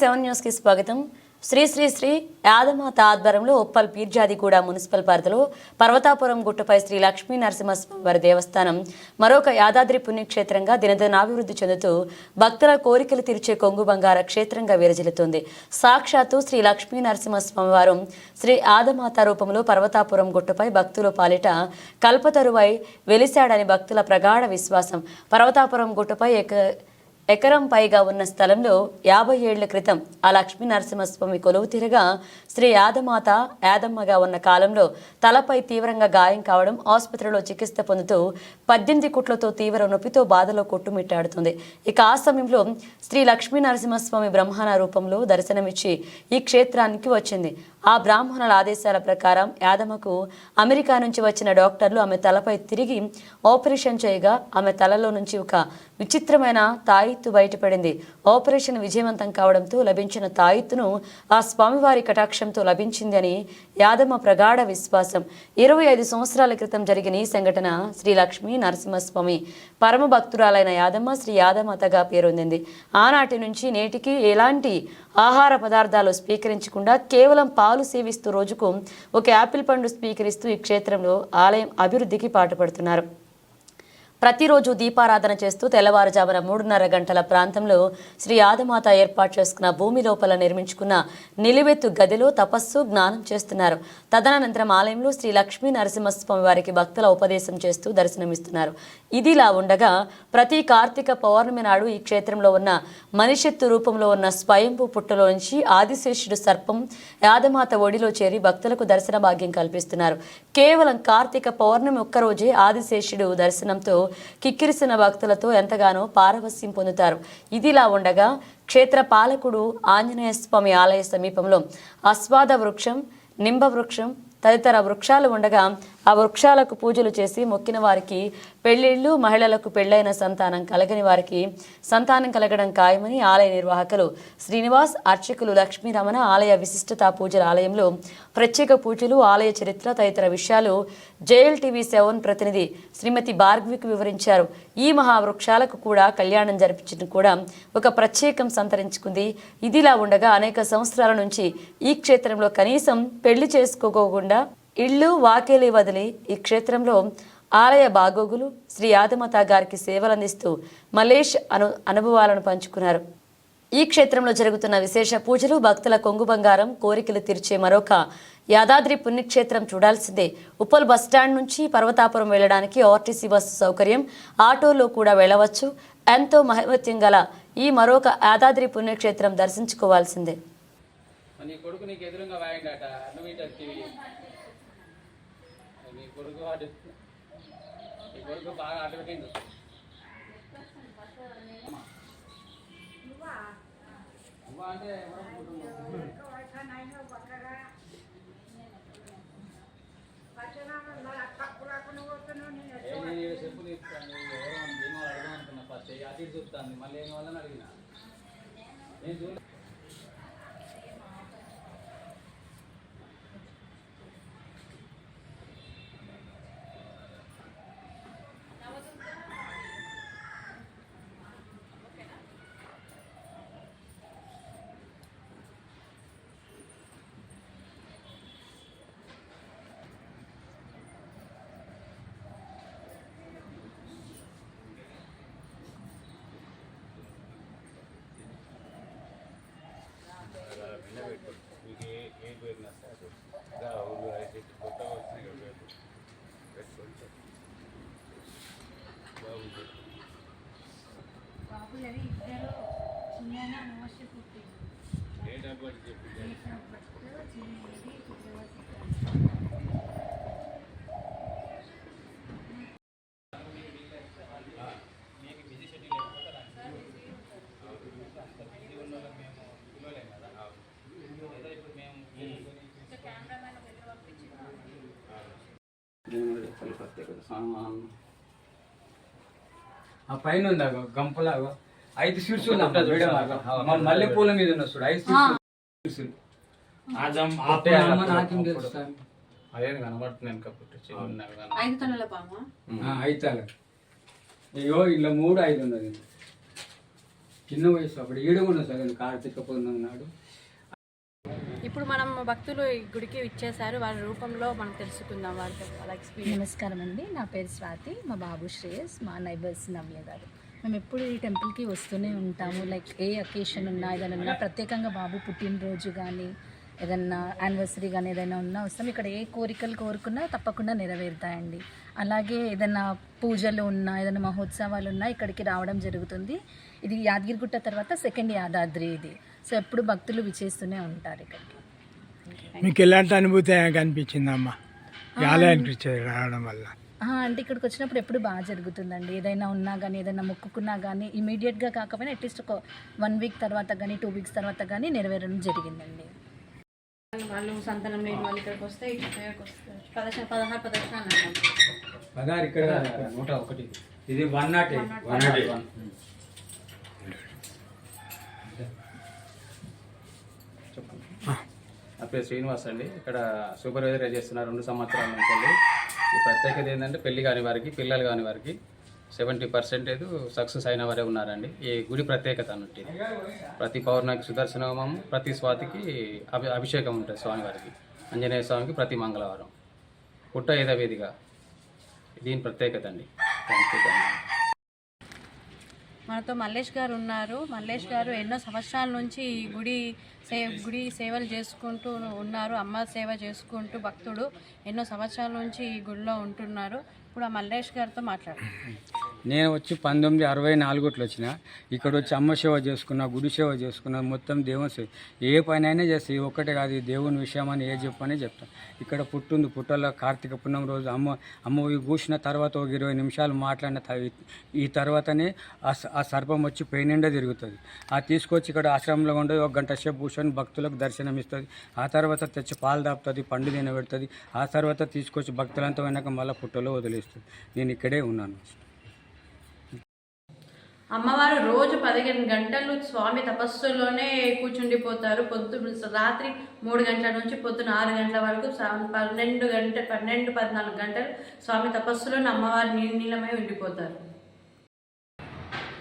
Seven న్యూస్కి స్వాగతం. శ్రీ శ్రీ శ్రీ యాదమాత ఆధ్వర్యంలో ఉప్పల్ పీర్జాదిగూడ మున్సిపల్ పరిధిలో పర్వతాపురం గుట్టపై శ్రీ లక్ష్మీ నరసింహస్వామి వారి దేవస్థానం మరొక యాదాద్రి పుణ్యక్షేత్రంగా దినదినాభివృద్ధి చెందుతూ భక్తుల కోరికలు తీర్చే కొంగు బంగార క్షేత్రంగా విరజిల్లుతుంది. సాక్షాత్తు శ్రీ లక్ష్మీ నరసింహస్వామివారు శ్రీ ఆదమాత రూపంలో పర్వతాపురం గుట్టపై భక్తుల పాలిట కల్పతరువై వెలిశాడని భక్తుల ప్రగాఢ విశ్వాసం. పర్వతాపురం గుట్టపై ఎక ఎకరం పైగా ఉన్న స్థలంలో యాభై ఏళ్ళ క్రితం ఆ లక్ష్మీ నరసింహస్వామి కొలువు తీరగా శ్రీ యాదమాత యాదమ్మగా ఉన్న కాలంలో తలపై తీవ్రంగా గాయం కావడం ఆసుపత్రిలో చికిత్స పొందుతూ పద్దెనిమిది కుట్లతో తీవ్ర నొప్పితో బాధలో కొట్టుమిట్టాడుతుంది. ఇక ఆ సమయంలో శ్రీ లక్ష్మీ నరసింహస్వామి బ్రహ్మణ రూపంలో దర్శనమిచ్చి ఈ క్షేత్రానికి వచ్చింది. ఆ బ్రాహ్మణుల ఆదేశాల ప్రకారం యాదమ్మకు అమెరికా నుంచి వచ్చిన డాక్టర్లు ఆమె తలపై తిరిగి ఆపరేషన్ చేయగా ఆమె తలలో నుంచి ఒక విచిత్రమైన తాయి తాయిత్తు బయటపడింది. ఆపరేషన్ విజయవంతం కావడంతో లభించిన తాయిత్తును ఆ స్వామివారి కటాక్షంతో లభించిందని యాదమ్మ ప్రగాఢ విశ్వాసం. ఇరవై ఐదు సంవత్సరాల క్రితం జరిగిన ఈ సంఘటన శ్రీ లక్ష్మీ నరసింహస్వామి పరమ భక్తురాలైన యాదమ్మ శ్రీ యాదమాతగా పేరొందింది. ఆనాటి నుంచి నేటికి ఎలాంటి ఆహార పదార్థాలు స్వీకరించకుండా కేవలం పాలు సేవిస్తూ రోజుకు ఒక యాపిల్ పండు స్వీకరిస్తూ ఈ క్షేత్రంలో ఆలయం అభివృద్ధికి పాటుపడుతున్నారు. ప్రతిరోజు దీపారాధన చేస్తూ తెల్లవారుజామున మూడున్నర గంటల ప్రాంతంలో శ్రీ ఆదమాత ఏర్పాటు చేసుకున్న భూమి లోపల నిర్మించుకున్న నిలువెత్తు గదిలో తపస్సు జ్ఞానం చేస్తున్నారు. తదనంతరం ఆలయంలో శ్రీ లక్ష్మీ నరసింహస్వామి వారికి భక్తుల ఉపదేశం చేస్తూ దర్శనమిస్తున్నారు. ఇదిలా ఉండగా ప్రతి కార్తీక పౌర్ణమి నాడు ఈ క్షేత్రంలో ఉన్న మనిషెత్తు రూపంలో ఉన్న స్వయంభూ పుట్టలోంచి ఆదిశేషుడు సర్పం యాదమాత ఒడిలో చేరి భక్తులకు దర్శన భాగ్యం కల్పిస్తున్నారు. కేవలం కార్తీక పౌర్ణమి ఒక్కరోజే ఆదిశేషుడు దర్శనంతో కిక్కిరిసిన భక్తులతో ఎంతగానో పారవస్యం పొందుతారు. ఇదిలా ఉండగా క్షేత్ర పాలకుడు ఆంజనేయ స్వామి ఆలయ సమీపంలో అస్వాద వృక్షం నింబ వృక్షం తదితర వృక్షాలు ఉండగా ఆ వృక్షాలకు పూజలు చేసి మొక్కిన వారికి పెళ్ళిళ్ళు మహిళలకు పెళ్ళైన సంతానం కలగని వారికి సంతానం కలగడం ఖాయమని ఆలయ నిర్వాహకులు శ్రీనివాస్ అర్చకులు లక్ష్మీరమణ ఆలయ విశిష్టత పూజల ఆలయంలో ప్రత్యేక పూజలు ఆలయ చరిత్ర తదితర విషయాలు జేఎల్ టీవీ సెవెన్ ప్రతినిధి శ్రీమతి భార్గవికి వివరించారు. ఈ మహావృక్షాలకు కూడా కళ్యాణం జరిపించడం కూడా ఒక ప్రత్యేకం సంతరించుకుంది. ఇదిలా ఉండగా అనేక సంవత్సరాల నుంచి ఈ క్షేత్రంలో కనీసం పెళ్ళి చేసుకోకుండా ఇళ్ళు వాకేలి వదిలి ఈ క్షేత్రంలో ఆలయ బాగోగులు శ్రీ యాదమత గారికి సేవలందిస్తూ మలేష్ అను అనుభవాలను పంచుకున్నారు. ఈ క్షేత్రంలో జరుగుతున్న విశేష పూజలు భక్తుల కొంగు బంగారం కోరికలు తీర్చే మరొక యాదాద్రి పుణ్యక్షేత్రం చూడాల్సిందే. ఉప్పల్ బస్టాండ్ నుంచి పర్వతాపురం వెళ్ళడానికి ఆర్టీసీ బస్సు సౌకర్యం ఆటోలో కూడా వెళ్ళవచ్చు. ఎంతో మహత్యం గల ఈ మరొక యాదాద్రి పుణ్యక్షేత్రం దర్శించుకోవాల్సిందే. నీ కొడుకు నీకు ఎదురుగా వాయిండట నువ్వు కొడుకు అటు నీ కొడుకు బాగా అటు పెట్టిండు అంటే నేను ఈడ చెప్పులు ఇస్తాను ఎవరో ఫస్ట్. అటు చూస్తాను మళ్ళీ ఏం వాళ్ళని అడిగిన. నేను చూడ ఆ పైన ఉంది అగో గంపలాగో. ఐదు స్వీట్స్ మా మల్లె పూల మీద ఉన్న చూడు ఐదు స్వీట్స్ అమ్మ నాకేం అదే కనబడుతున్నాను కాబట్టి చిన్నవి కనబడుతున్నాయి. ఐదు తలల పామ? ఐదు తాల అయ్యో ఇలా మూడు ఐదు ఉన్నది చిన్న వయసు అప్పుడు ఈడ కూడా సగం కార్తీక పౌర్ణమి నాడు. ఇప్పుడు మనం భక్తులు ఈ గుడికి ఇచ్చేసారు వారి రూపంలో మనం తెలుసుకుందాం వారితో వాళ్ళ ఎక్స్పీరియన్స్ నమస్కారం అండి. నా పేరు స్వాతి మా బాబు శ్రేయస్ మా నైబర్స్ నవ్య గారు. మేము ఎప్పుడు ఈ టెంపుల్కి వస్తూనే ఉంటాము. లైక్ ఏ అకేషన్ ఉన్నా ఏదైనా ఉన్నా ప్రత్యేకంగా బాబు పుట్టినరోజు కానీ ఏదన్నా యానివర్సరీ కానీ ఏదైనా ఉన్నా వస్తాం. ఇక్కడ ఏ కోరికలు కోరుకున్నా తప్పకుండా నెరవేరుతాయండి. అలాగే ఏదైనా పూజలు ఉన్నా ఏదైనా మహోత్సవాలు ఉన్నా ఇక్కడికి రావడం జరుగుతుంది. ఇది యాదగిరిగుట్ట తర్వాత సెకండ్ యాదాద్రి ఇది. సో ఎప్పుడు భక్తులు విచేస్తూనే ఉంటారు ఇక్కడికి. మీకు ఎలాంటి అనుభూతి కనిపించిందమ్మా ఆలయానికి వచ్చే- రావడం వల్ల. ఆ, అంటే ఇక్కడికి వచ్చినప్పుడు ఎప్పుడు బాగా జరుగుతుందండి. ఏదైనా ఉన్నా కానీ ఏదైనా మొక్కుకున్నా కానీ ఇమీడియట్గా కాకపోయినా అట్లీస్ట్ ఒక వన్ వీక్ తర్వాత కానీ టూ వీక్స్ తర్వాత కానీ నెరవేరడం జరిగిందండి. వాళ్ళు సంతానం లేని వాళ్ళు ఇక్కడికి వస్తే పదశ పదహారు పదహారు ఇక్కడ నూట ఒకటి. ఇది one nought one nought one పేరు శ్రీనివాస్ అండి. ఇక్కడ సూపర్వైజర్గా చేస్తున్న రెండు సంవత్సరాల నుంచి అండి. ఈ ప్రత్యేకత ఏంటంటే పెళ్ళి కాని వారికి పిల్లలు కాని వారికి సెవెంటీ పర్సెంటేజ్ సక్సెస్ అయిన వారే ఉన్నారండి. ఈ గుడి ప్రత్యేకత అన్నట్టు. ప్రతి పౌర్ణమికి సుదర్శన హోమం ప్రతి స్వాతికి అభి అభిషేకం ఉంటుంది స్వామివారికి ఆంజనేయ స్వామికి ప్రతి మంగళవారం. పుట్ట ఏదవేదిగా? దీని ప్రత్యేకత అండి. థ్యాంక్ యూ మనతో మల్లేష్ గారు ఉన్నారు. మల్లేష్ గారు ఎన్నో సంవత్సరాల నుంచి ఈ గుడి సే గుడి సేవలు చేసుకుంటూ ఉన్నారు. అమ్మ సేవ చేసుకుంటూ భక్తుడు ఎన్నో సంవత్సరాల నుంచి ఈ గుడిలో ఉంటున్నారు. ఇప్పుడు ఆ మల్లేష్ గారితో మాట్లాడు నేను వచ్చి పంతొమ్మిది అరవై నాలుగుట్లో వచ్చిన. ఇక్కడ వచ్చి అమ్మ సేవ చేసుకున్నా గుడి సేవ చేసుకున్నా మొత్తం దేవుని సేవ. ఏ పనైనా అయినా చేస్తే ఒక్కటే కాదు ఈ దేవుని విషయం అని ఏ చెప్పనే చెప్తాను ఇక్కడ పుట్టుంది పుట్టలో కార్తీక పున్నం రోజు అమ్మ అమ్మ కూసిన తర్వాత ఒక ఇరవై నిమిషాలు మాట్లాడిన ఈ తర్వాతనే ఆ సర్పం వచ్చి పెయినిండా తిరుగుతుంది. ఆ తీసుకొచ్చి ఇక్కడ ఆశ్రమంలో ఉండి ఒక గంట సేపు కూర్చొని భక్తులకు దర్శనం ఇస్తుంది. ఆ తర్వాత తెచ్చి పాలు దాపుతుంది పండు తినబెడుతుంది. ఆ తర్వాత తీసుకొచ్చి భక్తులంతా వెనక మళ్ళీ పుట్టలో వదిలేస్తుంది. నేను ఇక్కడే ఉన్నాను. అమ్మవారు రోజు పదిహేను గంటలు స్వామి తపస్సులోనే కూర్చుండిపోతారు. పొద్దు రాత్రి మూడు గంటల నుంచి పొద్దున ఆరు గంటల వరకు పన్నెండు గంట పన్నెండు పద్నాలుగు గంటలు స్వామి తపస్సులోనే అమ్మవారు నీలమై ఉండిపోతారు.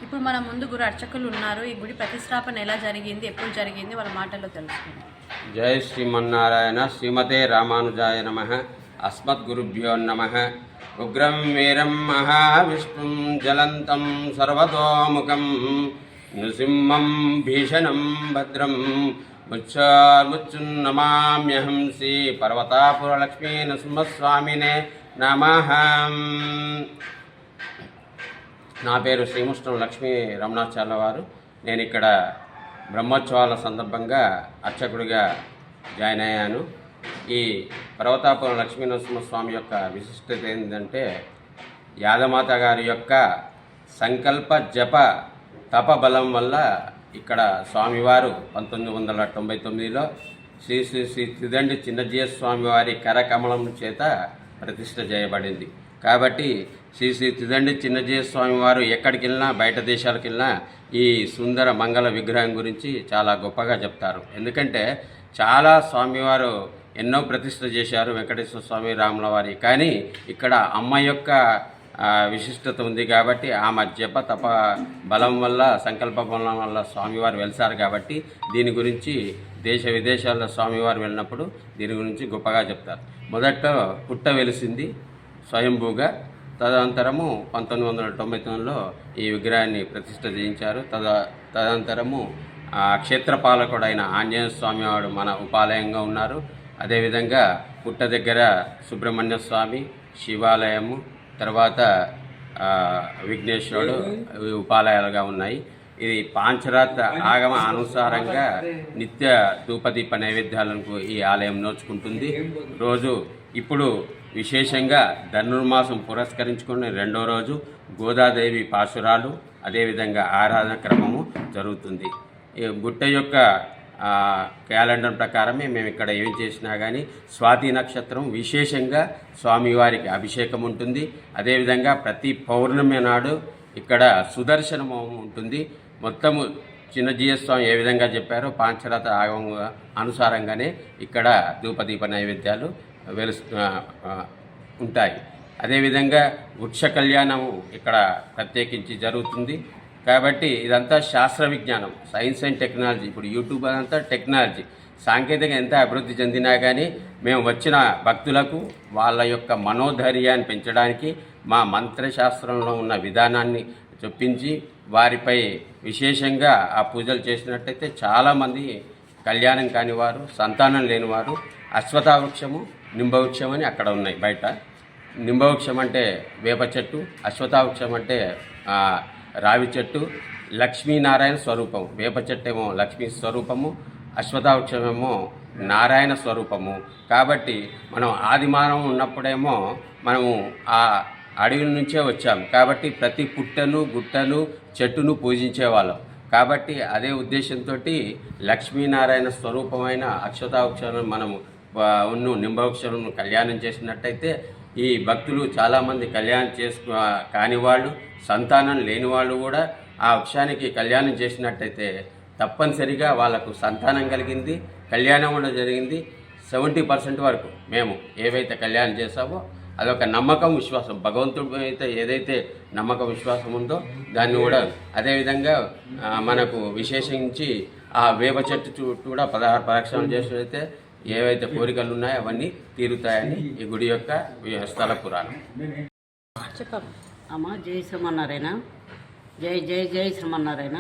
ఇప్పుడు మన ముందు గురు అర్చకులు ఉన్నారు. ఈ గుడి ప్రతిష్టాపన ఎలా జరిగింది? ఎప్పుడు జరిగింది? వాళ్ళ మాటల్లో తెలుసుకుందాం. జై శ్రీమన్నారాయణ. శ్రీమతే రామానుజాయ నమ. అస్మద్గురుభ్యో నమ. ఉగ్రం వీరం మహావిష్ణుం జలంతం సర్వతోముఖం నృసింహం భీషణం భద్రం ముచ్చార్ముచ్చున్నమామ్యహం శ్రీ పర్వతాపురలక్ష్మీ నృసింహస్వామినే నమ. నా పేరు శ్రీముష్ణం లక్ష్మీ రమణాచార్య వారు నేను ఇక్కడ బ్రహ్మోత్సవాల సందర్భంగా అర్చకుడిగా జాయిన్ అయ్యాను. ఈ పర్వతాపురం లక్ష్మీనరసింహస్వామి యొక్క విశిష్టత ఏంటంటే యాదమాత గారి యొక్క సంకల్ప జప తప బలం వల్ల ఇక్కడ స్వామివారు పంతొమ్మిది వందల తొంభై తొమ్మిదిలో శ్రీ శ్రీ శ్రీ త్రిదండి చిన్నజీయ స్వామివారి కరకమలం చేత ప్రతిష్ట చేయబడింది. కాబట్టి శ్రీ శ్రీ త్రిదండి చిన్నజీయ స్వామివారు ఎక్కడికి వెళ్ళినా బయట దేశాలకు వెళ్ళినా ఈ సుందర మంగళ విగ్రహం గురించి చాలా గొప్పగా చెప్తారు. ఎందుకంటే చాలా స్వామివారు ఎన్నో ప్రతిష్ఠ చేశారు వెంకటేశ్వర స్వామి రాముల వారి కానీ ఇక్కడ అమ్మ యొక్క విశిష్టత ఉంది కాబట్టి ఆమె జప తప బలం వల్ల సంకల్ప బలం వల్ల స్వామివారు వెలిసారు కాబట్టి దీని గురించి దేశ విదేశాల్లో స్వామివారు వెళ్ళినప్పుడు దీని గురించి గొప్పగా చెప్తారు. మొదట పుట్ట వెలిసింది స్వయంభూగా. తదనంతరము పంతొమ్మిది వందల తొంభై తొమ్మిదిలో ఈ విగ్రహాన్ని ప్రతిష్ఠ చేయించారు. తద తదనంతరము క్షేత్రపాలకుడైన ఆంజనేయ స్వామివారు మన ఉపాలయంగా ఉన్నారు. అదేవిధంగా పుట్ట దగ్గర సుబ్రహ్మణ్య స్వామి శివాలయము తర్వాత విఘ్నేశ్వరుడు ఉపాలయాలుగా ఉన్నాయి. ఇది పాంచరాత్ర ఆగమ అనుసారంగా నిత్య ధూపదీప నైవేద్యాలను ఈ ఆలయం నోచుకుంటుంది. రోజు ఇప్పుడు విశేషంగా ధనుర్మాసం పురస్కరించుకుని రెండో రోజు గోదాదేవి పాశురాలు అదేవిధంగా ఆరాధన క్రమము జరుగుతుంది. గుట్ట యొక్క క్యాలెండర్ ప్రకారమే మేము ఇక్కడ ఏం చేసినా కానీ స్వాతి నక్షత్రం విశేషంగా స్వామివారికి అభిషేకం ఉంటుంది. అదేవిధంగా ప్రతి పౌర్ణమి నాడు ఇక్కడ సుదర్శన హోమం ఉంటుంది. మొత్తము చిన్న జీయస్వామి ఏ విధంగా చెప్పారో పాంచరత ఆగమ అనుసారంగానే ఇక్కడ ధూపదీప నైవేద్యాలు వెలు ఉంటాయి. అదేవిధంగా వృక్ష కళ్యాణం ఇక్కడ ప్రత్యేకించి జరుగుతుంది. కాబట్టి ఇదంతా శాస్త్ర విజ్ఞానం సైన్స్ అండ్ టెక్నాలజీ. ఇప్పుడు యూట్యూబ్ అంతా టెక్నాలజీ. సాంకేతిక ఎంత అభివృద్ధి చెందినా కానీ మేము వచ్చిన భక్తులకు వాళ్ళ యొక్క మనోధైర్యాన్ని పెంచడానికి మా మంత్రశాస్త్రంలో ఉన్న విధానాన్ని చొప్పించి వారిపై విశేషంగా ఆ పూజలు చేసినట్టయితే చాలామంది కళ్యాణం కాని వారు సంతానం లేని వారు అశ్వతావృక్షము నింబవృక్షం అని అక్కడ ఉన్నాయి బయట. నింబవృక్షం అంటే వేప చెట్టు అశ్వతావృక్షం అంటే రావి చెట్టు లక్ష్మీనారాయణ స్వరూపం. వేప చెట్టు ఏమో లక్ష్మీ స్వరూపము అశ్వతావృక్షమేమో నారాయణ స్వరూపము. కాబట్టి మనం ఆదిమానం ఉన్నప్పుడేమో మనము ఆ అడవి నుంచే వచ్చాము. కాబట్టి ప్రతి పుట్టను గుట్టను చెట్టును పూజించేవాళ్ళం. కాబట్టి అదే ఉద్దేశంతో లక్ష్మీనారాయణ స్వరూపమైన అక్షతావృక్షాలను మనము ఆ, నింబవృక్షాలను కళ్యాణం చేసినట్టయితే ఈ భక్తులు చాలామంది కళ్యాణం చేసుకు కాని వాళ్ళు సంతానం లేని వాళ్ళు కూడా ఆ వృక్షానికి కళ్యాణం చేసినట్టయితే తప్పనిసరిగా వాళ్ళకు సంతానం కలిగింది కళ్యాణం కూడా జరిగింది సెవెంటీ పర్సెంట్ వరకు మేము ఏవైతే కళ్యాణం చేసామో అదొక నమ్మకం విశ్వాసం. భగవంతుడు అయితే ఏదైతే నమ్మకం విశ్వాసం ఉందో దాన్ని కూడా అదేవిధంగా మనకు విశేషించి ఆ వేప చెట్టు చుట్టూ కూడా పదహారు ప్రదక్షిణలు చేసినట్లయితే ఏవైతే కోరికలు ఉన్నాయో అవన్నీ తీరుతాయని ఈ గుడి యొక్క స్థల పురాణం. అమ్మ జై శ్రీమన్నారాయణ జై జై జై శ్రీమన్నారాయణ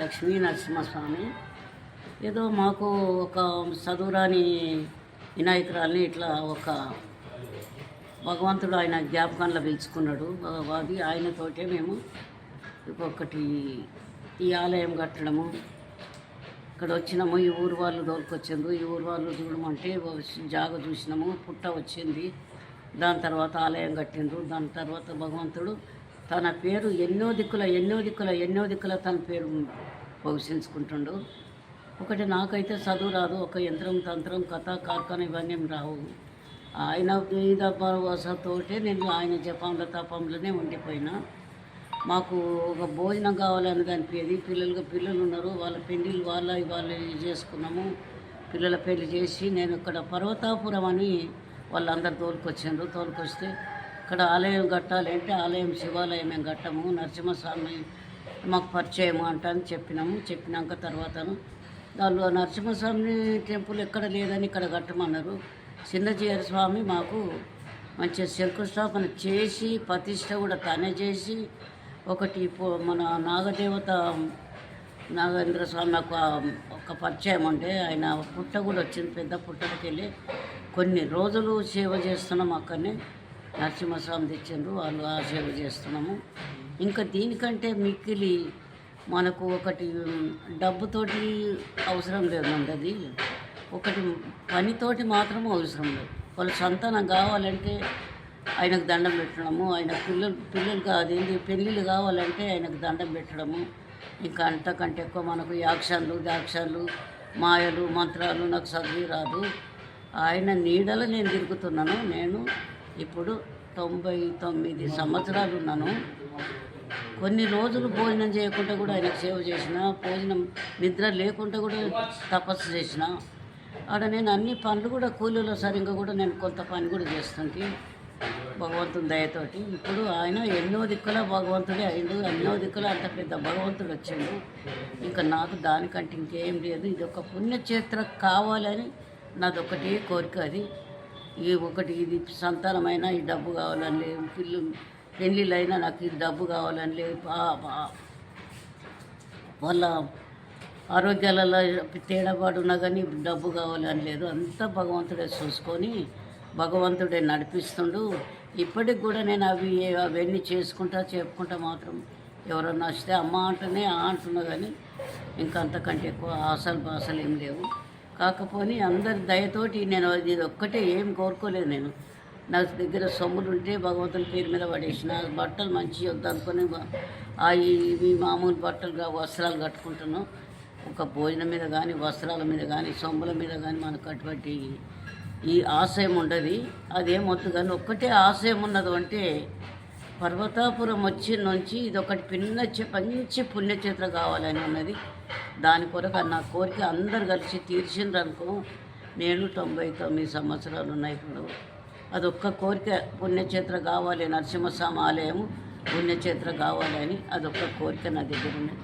లక్ష్మీ నరసింహస్వామి. ఏదో మాకు ఒక చదువురాని వినాయకురాల్ని ఇట్లా ఒక భగవంతుడు ఆయన జ్ఞాపకంలో పిలుచుకున్నాడు. అది ఆయనతోటే మేము ఒక్కొక్కటి ఈ ఆలయం కట్టడము ఇక్కడ వచ్చినాము ఈ ఊరు వాళ్ళు తోలుకొచ్చిండ్రు ఈ ఊరు వాళ్ళు చూడమంటే జాగ చూసినాము పుట్ట వచ్చింది. దాని తర్వాత ఆలయం కట్టిండ్రు. దాని తర్వాత భగవంతుడు తన పేరు ఎన్నో దిక్కుల ఎన్నో దిక్కుల ఎన్నో దిక్కుల తన పేరు భవిష్యించుకుంటుండు ఒకటి నాకైతే చదువు రాదు ఒక యంత్రం తంత్రం కథ కార్ఖాన ఇవన్నీ రావు. ఆయన మీద భరోసాతోటే నేను ఆయన జపంలో తపంలోనే ఉండిపోయినా. మాకు ఒక భోజనం కావాలని అనిపించేది పిల్లలుగా పిల్లలు ఉన్నారు. వాళ్ళ పెళ్ళిళ్ళు వాళ్ళ వాళ్ళు చేసుకున్నాము. పిల్లల పెళ్ళి చేసి నేను ఇక్కడ పర్వతాపురం అని వాళ్ళందరూ తోలుకొచ్చిండ్రు తోలుకొస్తే ఇక్కడ ఆలయం కట్టాలి అంటే ఆలయం శివాలయం మేము కట్టము. నరసింహస్వామి మాకు పరిచయం అంట అని చెప్పినాము. చెప్పినాక తర్వాతను దానిలో నరసింహస్వామి టెంపుల్ ఎక్కడ లేదని ఇక్కడ కట్టమన్నారు. చిన్నజీయర స్వామి మాకు మంచిగా శంకుస్థాపన చేసి ప్రతిష్ట కూడా తనే చేసి ఒకటి మన నాగదేవత నాగేంద్ర స్వామి నాకు ఒక పరిచయం అంటే ఆయన పుట్ట కూడా వచ్చింది పెద్ద పుట్టకి వెళ్ళి కొన్ని రోజులు సేవ చేస్తున్నాం అక్కడనే. నరసింహస్వామి తెచ్చిండ్రు వాళ్ళు ఆ సేవ చేస్తున్నాము. ఇంకా దీనికంటే మిక్కిలి మనకు ఒకటి డబ్బుతోటి అవసరం లేదండి అది. ఒకటి పనితోటి మాత్రం అవసరం లేదు. వాళ్ళ సంతానం కావాలంటే ఆయనకు దండం పెట్టడము ఆయన పిల్లలు పిల్లలు అదేంటి పెళ్ళిళ్ళు కావాలంటే ఆయనకు దండం పెట్టడము. ఇంకా అంతకంటే ఎక్కువ మనకు యాక్షన్లు దాక్షన్లు మాయలు మంత్రాలు నాకు చదివి రాదు. ఆయన నీడలో నేను తిరుగుతున్నాను. నేను ఇప్పుడు తొంభై తొమ్మిది సంవత్సరాలు ఉన్నాను. కొన్ని రోజులు భోజనం చేయకుండా కూడా ఆయనకు సేవ చేసిన భోజనం నిద్ర లేకుండా కూడా తపస్సు చేసిన ఆడ నేను అన్ని పనులు కూడా కూలీలో సరిగ్గా కూడా నేను కొంత పని కూడా చేస్తుంటే భగవంతుని దయతోటి. ఇప్పుడు ఆయన ఎన్నో దిక్కుల భగవంతుడే అయిండు ఎన్నో దిక్కుల అంత పెద్ద భగవంతుడు వచ్చిండు. ఇంకా నాకు దానికంటే ఇంకేం లేదు. ఇది ఒక పుణ్యక్షేత్ర కావాలని నాది కోరిక అది. ఈ ఒకటి ఇది సంతానమైనా ఈ డబ్బు కావాలని లేదు. పిల్లు పెళ్ళిళ్ళైనా నాకు ఈ డబ్బు కావాలని లేదు. బా- బా- వాళ్ళ ఆరోగ్యాలలో తేడాపాటు ఉన్నా కానీ డబ్బు కావాలని లేదు. అంతా భగవంతుడే చూసుకొని భగవంతుడే నడిపిస్తుండు. ఇప్పటికి కూడా నేను అవి అవన్నీ చేసుకుంటా చెప్పుకుంటా మాత్రం ఎవరన్నా వస్తే అమ్మ అంటేనే ఆ అంటున్నా కానీ ఇంకా అంతకంటే ఎక్కువ ఆశలు బాసలు ఏం లేవు. కాకపోని అందరి దయతోటి నేను ఇది ఒక్కటే ఏం కోరుకోలేదు నేను. నా దగ్గర సొమ్ములు ఉంటే భగవంతుని పేరు మీద పడేసిన బట్టలు మంచిగా వద్దనుకొని ఆ ఇవి మామూలు బట్టలు వస్త్రాలు కట్టుకుంటున్నాం. ఒక భోజనం మీద కానీ వస్త్రాల మీద కానీ సొమ్ముల మీద కానీ మనకు అటువంటి ఈ ఆశయం ఉండదు. అదేమొద్దు కానీ ఒక్కటే ఆశయం ఉన్నది అంటే పర్వతాపురం వచ్చి నుంచి ఇది ఒకటి పిన్న మంచి పుణ్యక్షేత్రం కావాలని ఉన్నది. దాని కొరకు నా కోరిక అందరు కలిసి తీర్చిండ్రు అనుకో నేను తొంభై తొమ్మిది సంవత్సరాలు ఉన్నాయి ఇప్పుడు. అదొక్క కోరిక పుణ్యక్షేత్రం కావాలి నరసింహస్వామి ఆలయం పుణ్యక్షేత్రం కావాలని అదొక కోరిక నా దగ్గర ఉన్నది.